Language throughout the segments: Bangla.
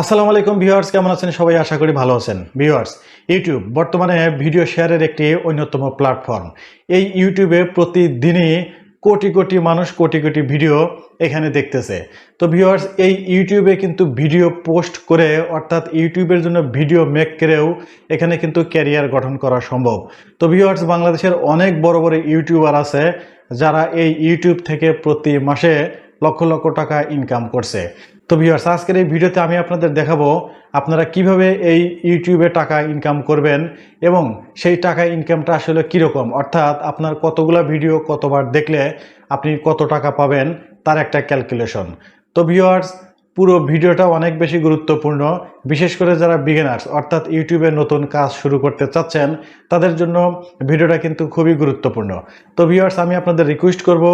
আসসালামু আলাইকুম ভিউয়ার্স, কেমন আছেন? সবাই আশা করি ভালো আছেন। ভিউয়ার্স, ইউটিউব বর্তমানে ভিডিও শেয়ারের একটি অন্যতম প্ল্যাটফর্ম। এই ইউটিউবে প্রতিদিনই কোটি কোটি মানুষ কোটি কোটি ভিডিও এখানে দেখতেছে। তো ভিউয়ার্স, এই ইউটিউবে কিন্তু ভিডিও পোস্ট করে, অর্থাৎ ইউটিউবের জন্য ভিডিও মেক করেও এখানে কিন্তু ক্যারিয়ার গঠন করা সম্ভব। তো ভিউয়ার্স, বাংলাদেশের অনেক বড় বড় ইউটিউবার আছে, যারা এই ইউটিউব থেকে প্রতি মাসে লক্ষ লক্ষ টাকা ইনকাম করছে। তো ভিউয়ার্স আজকের এই ভিডিওতে আমি আপনাদের দেখাবো আপনারা কীভাবে এই ইউটিউবে টাকা ইনকাম করবেন এবং সেই টাকা ইনকামটা আসলে কীরকম? অর্থাৎ আপনার কতগুলো ভিডিও কতবার দেখলে আপনি কত টাকা পাবেন, তার একটা ক্যালকুলেশন তো ভিউয়ার্স পুরো ভিডিওটা অনেক বেশি গুরুত্বপূর্ণ। বিশেষ করে যারা বিগিনার্স অর্থাৎ ইউটিউবে নতুন কাজ শুরু করতে চাচ্ছেন, তাদের জন্য ভিডিওটা কিন্তু খুবই গুরুত্বপূর্ণ। তো ভিউয়ার্স আমি আপনাদের রিকোয়েস্ট করব,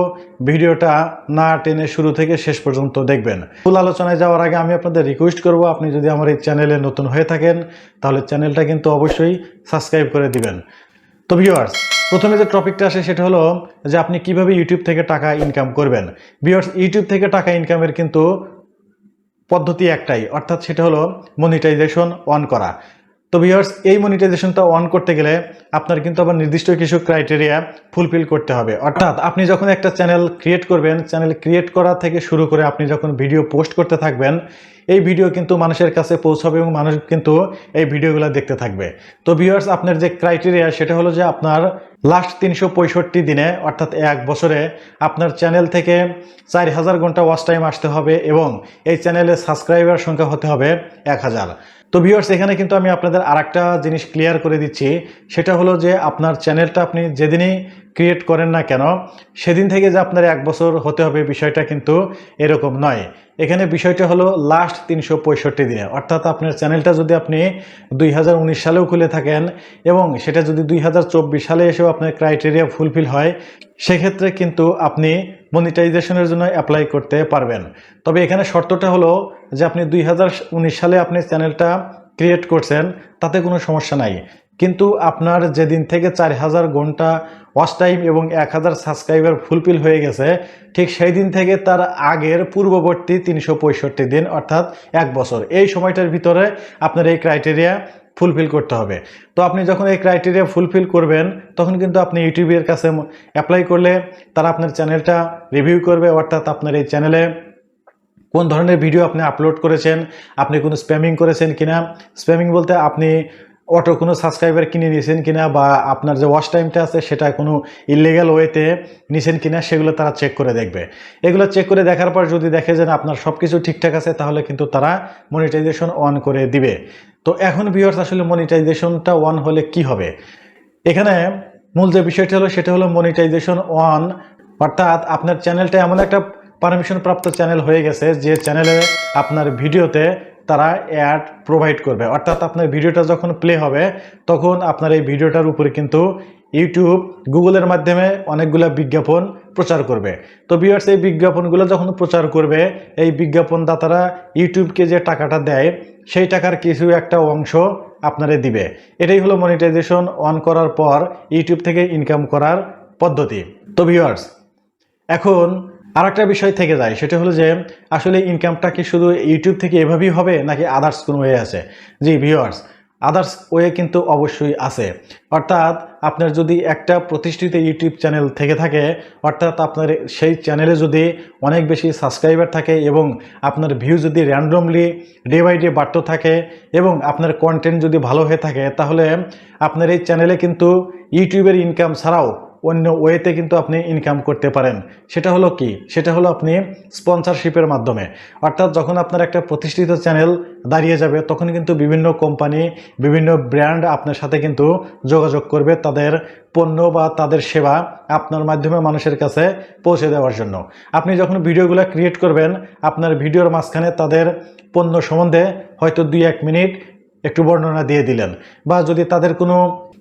ভিডিওটা না টেনে শুরু থেকে শেষ পর্যন্ত দেখবেন। ফুল আলোচনায় যাওয়ার আগে আমি আপনাদের রিকোয়েস্ট করব, আপনি যদি আমার এই চ্যানেলে নতুন হয়ে থাকেন, তাহলে চ্যানেলটা কিন্তু অবশ্যই সাবস্ক্রাইব করে দিবেন। তো ভিউয়ার্স প্রথমে যে টপিকটা আসে সেটা হলো যে আপনি কীভাবে ইউটিউব থেকে টাকা ইনকাম করবেন। ভিউয়ার্স ইউটিউব থেকে টাকা ইনকামের কিন্তু পদ্ধতি একটাই অর্থাৎ সেটা হলো মনিটাইজেশন অন করা। তো ভিউয়ার্স এই মনিটাইজেশনটা অন করতে গেলে আপনার কিন্তু আবার নির্দিষ্ট কিছু ক্রাইটেরিয়া ফুলফিল করতে হবে। অর্থাৎ আপনি যখন একটা চ্যানেল ক্রিয়েট করবেন চ্যানেল ক্রিয়েট করা থেকে শুরু করে আপনি যখন ভিডিও পোস্ট করতে থাকবেন, এই ভিডিও কিন্তু মানুষের কাছে পৌঁছাবে এবং মানুষ কিন্তু এই ভিডিওগুলো দেখতে থাকবে। তো ভিউয়ার্স আপনার যে ক্রাইটেরিয়া সেটা হলো যে আপনার লাস্ট তিনশো পঁয়ষট্টি দিনে, অর্থাৎ এক বছরে আপনার চ্যানেল থেকে চার হাজার ঘণ্টা ওয়াচ টাইম আসতে হবে এবং এই চ্যানেলের সাবস্ক্রাইবার সংখ্যা হতে হবে এক হাজার। তো ভিউয়ার্স এখানে কিন্তু আমি আপনাদের আরেকটা জিনিস ক্লিয়ার করে দিচ্ছি। সেটা হলো যে আপনার চ্যানেলটা আপনি যেদিনই ক্রিয়েট করেন না কেন, সেদিন থেকে যে আপনার এক বছর হতে হবে বিষয়টা কিন্তু এরকম নয়। এখানে বিষয়টা হলো লাস্ট তিনশো পঁয়ষট্টি দিনে। অর্থাৎ আপনার চ্যানেলটা যদি আপনি দুই হাজার উনিশ সালেও খুলে থাকেন এবং সেটা যদি দুই হাজার চব্বিশ সালে এসেও আপনার ক্রাইটেরিয়া ফুলফিল হয়, সেক্ষেত্রে কিন্তু আপনি মনিটাইজেশনের জন্য অ্যাপ্লাই করতে পারবেন। তবে এখানে শর্তটা হলো যে আপনি দুই হাজার উনিশ সালে আপনি চ্যানেলটা ক্রিয়েট করছেন, তাতে কোনো সমস্যা নাই। কিন্তু আপনার যেদিন থেকে চার হাজার ঘণ্টা ওয়াচ টাইম এবং এক হাজার সাবস্ক্রাইবার ফুলফিল হয়ে গেছে। ঠিক সেই দিন থেকে তার আগের পূর্ববর্তী তিনশো পঁয়ষট্টি দিন, অর্থাৎ এক বছর। এই সময়টার ভিতরে আপনার এই ক্রাইটেরিয়া ফুলফিল করতে হবে। তো আপনি যখন এই ক্রাইটেরিয়া ফুলফিল করবেন, তখন কিন্তু আপনি ইউটিউবের কাছে অ্যাপ্লাই করলে তারা আপনার চ্যানেলটা রিভিউ করবে, অর্থাৎ আপনার এই চ্যানেলে কোন ধরনের ভিডিও আপনি আপলোড করেছেন, আপনি কোনো স্প্যামিং করেছেন কিনা। স্প্যামিং বলতে আপনি অটো কোনো সাবস্ক্রাইবার কিনে নিয়েছেন কিনা বা আপনার যে ওয়াশ টাইমটা আছে সেটা কোনো ইলিগাল ওয়েতে নিছেন কিনা সেগুলো তারা চেক করে দেখবে। এগুলো চেক করে দেখার পর যদি দেখে যে আপনার সব কিছু ঠিকঠাক আছে, তাহলে কিন্তু তারা মনিটাইজেশন অন করে দিবে। তো এখন ভিউয়ার্স আসলে মনিটাইজেশনটা অন হলে কি হবে? এখানে মূল যে বিষয়টা হলো, সেটা হলো মনিটাইজেশন অন অর্থাৎ আপনার চ্যানেলটা এমন একটা পারমিশন প্রাপ্ত চ্যানেল হয়ে গেছে, যে চ্যানেলে আপনার ভিডিওতে তারা অ্যাড প্রোভাইড করবে। অর্থাৎ আপনার ভিডিওটা যখন প্লে হবে, তখন আপনার এই ভিডিওটার উপরে কিন্তু ইউটিউব গুগলের মাধ্যমে অনেকগুলো বিজ্ঞাপন প্রচার করবে। তো বিয়ার্স এই বিজ্ঞাপনগুলো যখন প্রচার করবে, এই বিজ্ঞাপনদাতারা ইউটিউবকে যে টাকাটা দেয়, সেই টাকার কিছু একটা অংশ আপনারে দিবে। এটাই হলো মনিটাইজেশন অন করার পর ইউটিউব থেকে ইনকাম করার পদ্ধতি। তো ভিউয়ার্স এখন আর একটা বিষয় থেকে যায়, সেটা হলো যে আসলে ইনকামটা কি শুধু ইউটিউব থেকে এভাবেই হবে, নাকি আদার্স কোনো ওয়ে আছে? জি ভিউয়ার্স আদার্স ওয়ে কিন্তু অবশ্যই আছে। অর্থাৎ আপনার যদি একটা প্রতিষ্ঠিত ইউটিউব চ্যানেল থেকে থাকে, অর্থাৎ আপনার সেই চ্যানেলে যদি অনেক বেশি সাবস্ক্রাইবার থাকে এবং আপনার ভিউ যদি র্যান্ডমলি ডে বাই ডে বাড়তে থাকে এবং আপনার কন্টেন্ট যদি ভালো হয়ে থাকে, তাহলে আপনার এই চ্যানেলে কিন্তু ইউটিউবের ইনকাম ছাড়াও অন্য ওয়েতে কিন্তু আপনি ইনকাম করতে পারেন। সেটা হলো কি? সেটা হলো আপনি স্পন্সরশিপের মাধ্যমে। অর্থাৎ যখন আপনার একটা প্রতিষ্ঠিত চ্যানেল দাঁড়িয়ে যাবে, তখন কিন্তু বিভিন্ন কোম্পানি বিভিন্ন ব্র্যান্ড আপনার সাথে কিন্তু যোগাযোগ করবে তাদের পণ্য বা তাদের সেবা আপনার মাধ্যমে মানুষের কাছে পৌঁছে দেওয়ার জন্য। আপনি যখন ভিডিওগুলো ক্রিয়েট করবেন, আপনার ভিডিওর মাঝখানে তাদের পণ্য সম্বন্ধে হয়তো দুই এক মিনিট একটু বর্ণনা দিয়ে দিলেন। বা যদি তাদের কোনো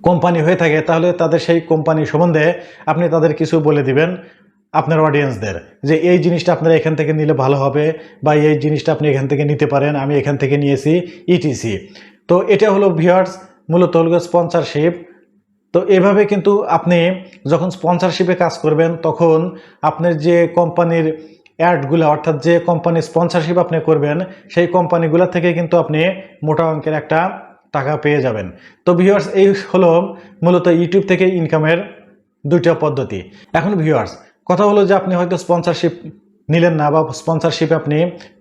কোম্পানি হয়ে থাকে, তাহলে তাদের সেই কোম্পানি সম্বন্ধে আপনি তাদের কিছু বলে দিবেন আপনার অডিয়েন্সদের যে, এই জিনিসটা আপনারা এখান থেকে নিলে ভালো হবে বা এই জিনিসটা আপনি এখান থেকে নিতে পারেন, আমি এখান থেকে নিয়েছি ইটিসি তো এটা হলো ভিউয়ার্স মূলত হলো স্পন্সারশিপ তো এভাবে কিন্তু আপনি যখন স্পন্সারশিপে কাজ করবেন, তখন আপনার যে কোম্পানির অ্যাডগুলো অর্থাৎ যে কোম্পানি স্পন্সারশিপ আপনি করবেন, সেই কোম্পানিগুলো থেকে কিন্তু আপনি মোটা অঙ্কের একটা টাকা পেয়ে যাবেন। তো ভিউয়ার্স এই হলো মূলত ইউটিউব থেকে ইনকামের দুইটা পদ্ধতি। এখন ভিউয়ার্স কথা হলো যে আপনি হয়তো স্পন্সরশিপ নিলেন না বা স্পন্সরশিপে আপনি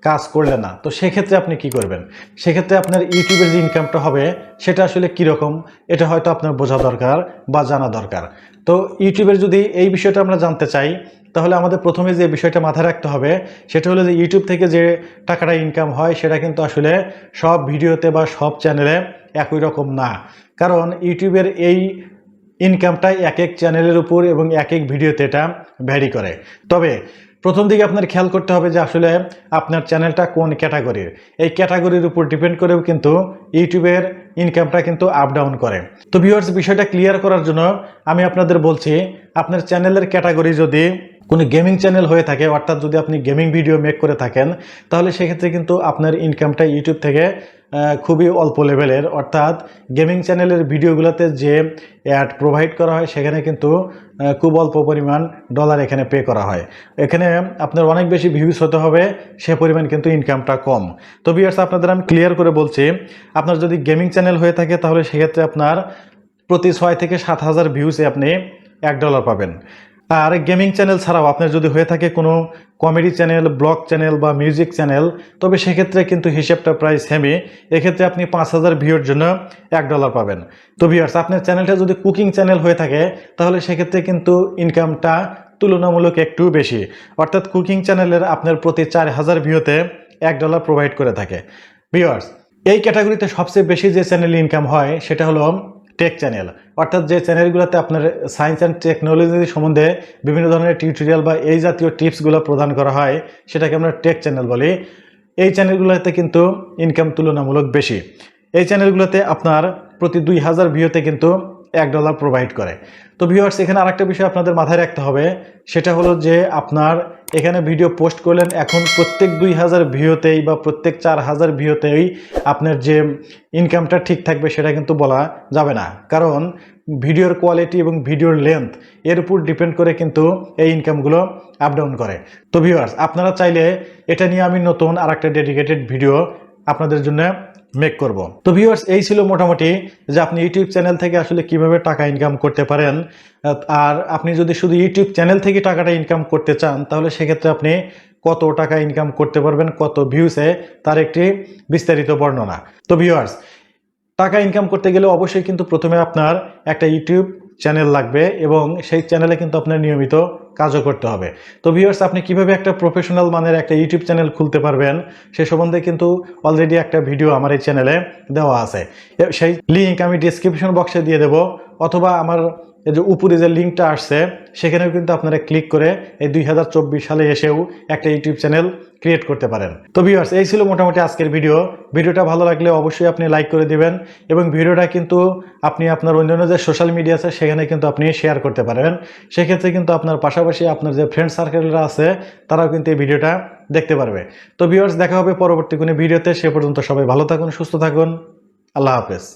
কাজ করলেন না। তো সেক্ষেত্রে আপনি কি করবেন? সেক্ষেত্রে আপনার ইউটিউবের যে ইনকামটা হবে, সেটা আসলে কীরকম এটা হয়তো আপনার বোঝা দরকার বা জানা দরকার। তো ইউটিউবের যদি এই বিষয়টা আমরা জানতে চাই তাহলে আমাদের প্রথমে যে বিষয়টা মাথায় রাখতে হবে, সেটা হলো যে ইউটিউব থেকে যে টাকাটা ইনকাম হয়, সেটা কিন্তু আসলে সব ভিডিওতে বা সব চ্যানেলে একই রকম না। কারণ ইউটিউবের এই ইনকামটা এক এক চ্যানেলের উপর এবং এক এক ভিডিওতে এটা ভ্যারি করে। তবে প্রথম দিকে আপনার খেয়াল করতে হবে যে আসলে আপনার চ্যানেলটা কোন ক্যাটাগরির এই ক্যাটাগরির উপর ডিপেন্ড করেও কিন্তু ইউটিউবের ইনকামটা কিন্তু আপ ডাউন করে। তো ভিউয়ার্স বিষয়টা ক্লিয়ার করার জন্য আমি আপনাদের বলছি, আপনার চ্যানেলের ক্যাটাগরি যদি কোনো গেমিং চ্যানেল হয়ে থাকে, অর্থাৎ যদি আপনি গেমিং ভিডিও মেক করে থাকেন, তাহলে সেক্ষেত্রে কিন্তু আপনার ইনকামটা ইউটিউব থেকে খুবই অল্প লেভেলের। অর্থাৎ গেমিং চ্যানেলের ভিডিওগুলোতে যে অ্যাড প্রোভাইড করা হয়, সেখানে কিন্তু খুব অল্প পরিমাণ ডলার এখানে পে করা হয়। এখানে আপনার অনেক বেশি ভিউজ হতে হবে, সে পরিমাণ কিন্তু ইনকামটা কম। তো বিয়ার্স আপনাদের আমি ক্লিয়ার করে বলছি, আপনার যদি গেমিং চ্যানেল হয়ে থাকে, তাহলে সেক্ষেত্রে আপনার প্রতি ছয় থেকে সাত হাজার ভিউসে আপনি এক ডলার পাবেন। আর গেমিং চ্যানেল ছাড়াও আপনার যদি হয়ে থাকে কোনো কমেডি চ্যানেল ব্লগ চ্যানেল বা মিউজিক চ্যানেল তবে সেক্ষেত্রে কিন্তু হিসেবটা প্রায় সেমই এক্ষেত্রে আপনি পাঁচ হাজার ভিউর জন্য এক ডলার পাবেন। তো ভিউয়ার্স আপনার চ্যানেলটা যদি কুকিং চ্যানেল হয়ে থাকে, তাহলে সেক্ষেত্রে কিন্তু ইনকামটা তুলনামূলক একটু বেশি। অর্থাৎ কুকিং চ্যানেলের আপনার প্রতি চার হাজার ভিউতে এক ডলার প্রোভাইড করে থাকে। ভিউয়ার্স এই ক্যাটাগরিতে সবচেয়ে বেশি যে চ্যানেল ইনকাম হয়, সেটা হলো টেক চ্যানেল অর্থাৎ যে চ্যানেলগুলোতে আপনার সায়েন্স অ্যান্ড টেকনোলজি সম্বন্ধে বিভিন্ন ধরনের টিউটোরিয়াল বা এই জাতীয় টিপসগুলো প্রদান করা হয়, সেটাকে আমরা টেক চ্যানেল বলি। এই চ্যানেলগুলোতে কিন্তু ইনকাম তুলনামূলক বেশি। এই চ্যানেলগুলোতে আপনার প্রতি দুই হাজার ভিউতে কিন্তু এক ডলার প্রোভাইড করে। তো ভিউয়ার্স এখানে আরেকটা বিষয় আপনাদের মাথায় রাখতে হবে, সেটা হলো যে আপনার এখানে ভিডিও পোস্ট করলেন, এখন প্রত্যেক দুই হাজার ভিউতেই বা প্রত্যেক চার হাজার ভিউতেই আপনার যে ইনকামটা ঠিক থাকবে, সেটা কিন্তু বলা যাবে না। কারণ ভিডিওর কোয়ালিটি এবং ভিডিওর লেন্থ এর উপর ডিপেন্ড করে কিন্তু এই ইনকামগুলো আপ ডাউন করে। তো ভিউয়ার্স আপনারা চাইলে এটা নিয়ে আমি নতুন আর একটা ডেডিকেটেড ভিডিও আপনাদের জন্য মেক করব। তো ভিউয়ার্স এই ছিল মোটামুটি যে আপনি ইউটিউব চ্যানেল থেকে আসলে কীভাবে টাকা ইনকাম করতে পারেন, আর আপনি যদি শুধু ইউটিউব চ্যানেল থেকে টাকাটা ইনকাম করতে চান, তাহলে সেক্ষেত্রে আপনি কত টাকা ইনকাম করতে পারবেন, কত ভিউসে তার একটি বিস্তারিত বর্ণনা। তো ভিউয়ার্স টাকা ইনকাম করতে গেলে অবশ্যই কিন্তু প্রথমে আপনার একটা ইউটিউব চ্যানেল লাগবে, এবং সেই চ্যানেলে কিন্তু আপনার নিয়মিত কাজও করতে হবে। তো ভিউয়ার্স আপনি কীভাবে একটা প্রফেশনাল মানের একটা ইউটিউব চ্যানেল খুলতে পারবেন, সে সম্বন্ধে কিন্তু অলরেডি একটা ভিডিও আমার এই চ্যানেলে দেওয়া আছে। সেই লিঙ্ক আমি ডিসক্রিপশন বক্সে দিয়ে দেব, অথবা আমার এই যে উপরে যে লিঙ্কটা আসছে, সেখানেও কিন্তু আপনারা ক্লিক করে এই দুই হাজার চব্বিশ সালে এসেও একটা ইউটিউব চ্যানেল ক্রিয়েট করতে পারেন। তো ভিউয়ার্স এই ছিল মোটামুটি আজকের ভিডিও ভিডিওটা ভালো লাগলে অবশ্যই আপনি লাইক করে দিবেন এবং ভিডিওটা কিন্তু আপনি আপনার অন্যান্য যে সোশ্যাল মিডিয়া আছে, সেখানে কিন্তু আপনি শেয়ার করতে পারবেন সেক্ষেত্রে কিন্তু আপনার পাশাপাশি আপনার যে ফ্রেন্ড সার্কেলরা আছে, তারাও কিন্তু এই ভিডিওটা দেখতে পারবে। তো ভিউয়ার্স দেখা হবে পরবর্তী কোনো ভিডিওতে সে পর্যন্ত সবাই ভালো থাকুন, সুস্থ থাকুন। আল্লাহ হাফেজ।